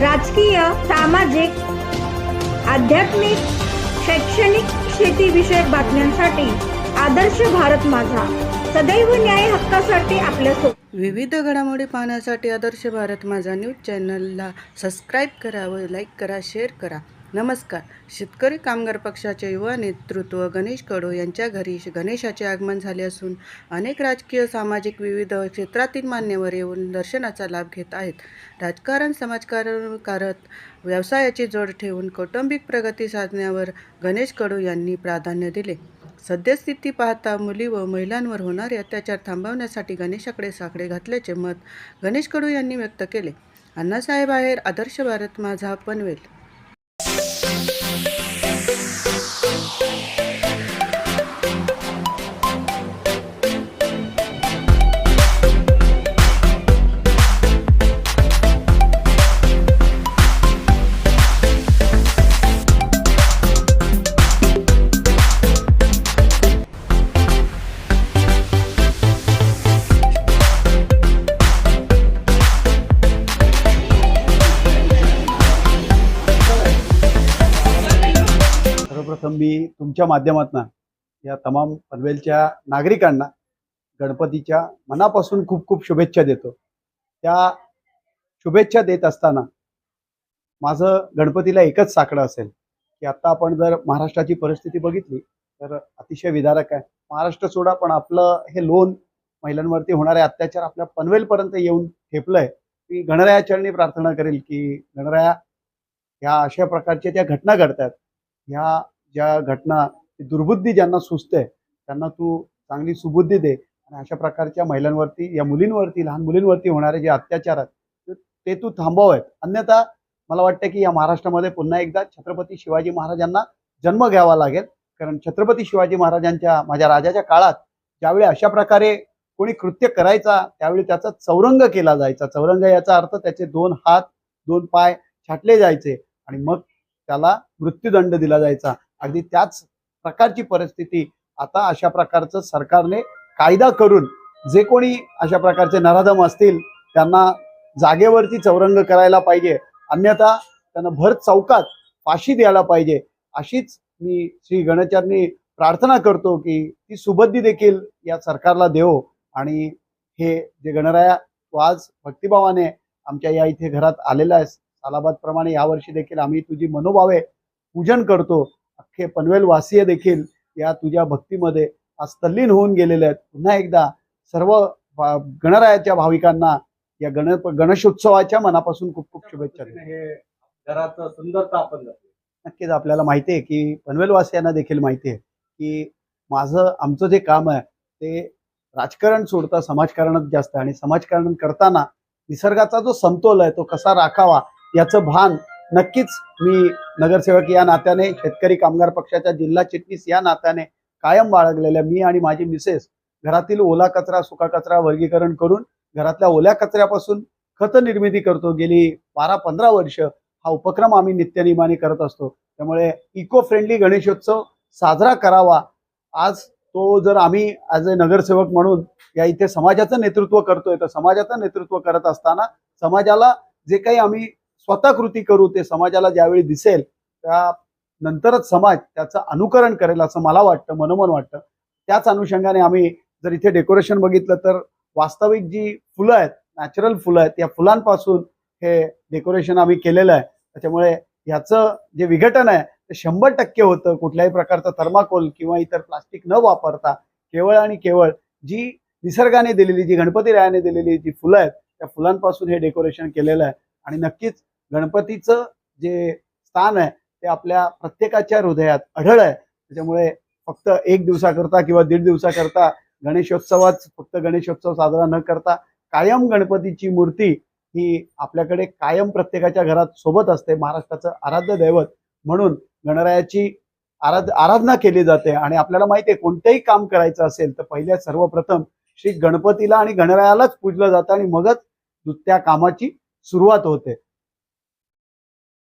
राजकीय सामाजिक आध्यात्मिक शैक्षणिक शेतीविषयक बातम्यांसाठी आदर्श भारत माझा. सदैव न्याय हक्कासाठी आपल्यासोबत विविध घडामोडी पाहण्यासाठी आदर्श भारत माझा न्यूज चॅनलला सबस्क्राईब करा व लाईक करा शेअर करा. नमस्कार. शेतकरी कामगार पक्षाचे युवा नेतृत्व गणेश कडो यांच्या घरी गणेशाचे आगमन झाले असून अनेक राजकीय सामाजिक विविध क्षेत्रातील मान्यवर येऊन दर्शनाचा लाभ घेत आहेत. राजकारण समाजकारण करत व्यवसायाची जोड ठेवून कौटुंबिक प्रगती साधण्यावर गणेश कडू यांनी प्राधान्य दिले. सद्यस्थिती पाहता मुली व महिलांवर होणारे अत्याचार थांबवण्यासाठी गणेशाकडे साकडे घातल्याचे मत गणेश कडू यांनी व्यक्त केले. अण्णासाहेब आहेर आदर्श भारत माझा पनवेल. सर्वप्रथम मी तुमच्या माध्यमातून या तमाम पनवेलच्या नागरिकांना गणपतीच्या मनापासून खूप खूप शुभेच्छा देतो. त्या शुभेच्छा देत असताना माझं गणपतीला एकच साकडं असेल की आता आपण जर महाराष्ट्राची परिस्थिती बघितली तर अतिशय विदारक आहे. महाराष्ट्र सोडा पण आपलं हे लोन महिलांवरती होणारे अत्याचार आपल्या पनवेलपर्यंत येऊन ठेपलंय. मी गणरायाचरणी प्रार्थना करेल की गणराया ह्या अशा प्रकारच्या त्या घटना घडतात ह्या ज्या घटना दुर्बुद्धी ज्यांना सुचते त्यांना तू चांगली सुबुद्धी दे. आणि अशा प्रकारच्या महिलांवरती या मुलींवरती लहान मुलींवरती होणारे जे अत्याचार आहेत ते तू थांबवावेत. अन्यथा मला वाटतं की या महाराष्ट्रामध्ये पुन्हा एकदा छत्रपती शिवाजी महाराजांना जन्म घ्यावा लागेल. कारण छत्रपती शिवाजी महाराजांच्या माझ्या राजाच्या काळात ज्यावेळी अशा प्रकारे कोणी कृत्य करायचा त्यावेळी त्याचा चौरंग केला जायचा. चौरंग याचा अर्थ त्याचे दोन हात दोन पाय छाटले जायचे. आणि मग त्याला मृत्यूदंड दिला जायचा. अगदी त्याच प्रकारची परिस्थिती आता अशा प्रकारचं सरकारने कायदा करून जे कोणी अशा प्रकारचे नराधम असतील त्यांना जागेवरती चौरंग करायला पाहिजे. अन्यथा त्यांना भर चौकात फाशी द्यायला पाहिजे. अशीच मी श्री गणेशांनी प्रार्थना करतो की ती सुबद्धी देखील या सरकारला देव. आणि हे जे गणराया तू आज भक्तिभावाने आमच्या या इथे घरात आलेला आहेस. सालाबाद प्रमाणे यावर्षी देखील आम्ही तुझी मनोभावे पूजन करतो. अख्खे पनवेल वासीय देखील या तुझ्या भक्तीमध्ये आज तल्लीन होऊन गेलेले आहेत. पुन्हा एकदा सर्व गणरायाच्या भाविकांना या गण गणेशोत्सवाच्या मनापासून खूप खूप शुभेच्छा. हे घराचं सुंदरता आपण नक्कीच आपल्याला माहिती आहे की पनवेलवासियांना देखील माहिती आहे की माझं आमचं जे काम आहे ते राजकारण सोडता समाजकारणात जास्त आणि समाजकारण करताना निसर्गाचा जो समतोल आहे तो कसा राखावा याचं भान नक्कीच मी नगरसेवक या नात्याने शेतकरी कामगार पक्षाच्या जिल्हा चिटणीस या नात्याने कायम बाळगलेल्या मी आणि माझी मिसेस घरातील ओला कचरा सुका कचरा वर्गीकरण करून घरातल्या ओल्या कचऱ्यापासून खत निर्मिती करतो. गेली बारा पंधरा वर्ष हा उपक्रम आम्ही नित्यनियमाने करत असतो. त्यामुळे इको फ्रेंडली गणेशोत्सव साजरा करावा. आज तो जर आम्ही ॲज अ नगरसेवक म्हणून या इथे समाजाचं नेतृत्व करतोय तर समाजाचं नेतृत्व करत असताना समाजाला जे काही आम्ही स्वतः कृती करू ते समाजाला ज्यावेळी दिसेल त्या नंतरच समाज त्याचं अनुकरण करेल असं मला वाटतं मनोमन वाटतं. त्याच अनुषंगाने आम्ही जर इथे डेकोरेशन बघितलं तर वास्तविक जी फुलं आहेत नॅचरल फुलं आहेत या फुलांपासून हे डेकोरेशन आम्ही केलेलं आहे. त्याच्यामुळे ह्याचं जे विघटन आहे ते शंभर टक्के होतं. कुठल्याही प्रकारचं थर्माकोल किंवा इतर प्लास्टिक न वापरता केवळ आणि केवळ जी निसर्गाने दिलेली जी गणपती रायाने दिलेली जी फुलं आहेत त्या फुलांपासून हे डेकोरेशन केलेलं आहे. आणि नक्कीच गणपतीचं जे स्थान आहे ते आपल्या प्रत्येकाच्या हृदयात आढळ आहे. त्याच्यामुळे फक्त एक दिवसाकरता किंवा दीड दिवसाकरता गणेशोत्सवात फक्त गणेशोत्सव साजरा न करता कायम गणपतीची मूर्ती ही आपल्याकडे कायम प्रत्येकाच्या घरात सोबत असते. महाराष्ट्राचं आराध्य दैवत म्हणून गणरायाची आराध आराधना केली जाते. आणि आपल्याला माहिती आहे कोणतंही काम करायचं असेल तर पहिल्या सर्वप्रथम श्री गणपतीला आणि गणरायालाच पूजलं जातं आणि मगच त्या कामाची सुरुवात होते.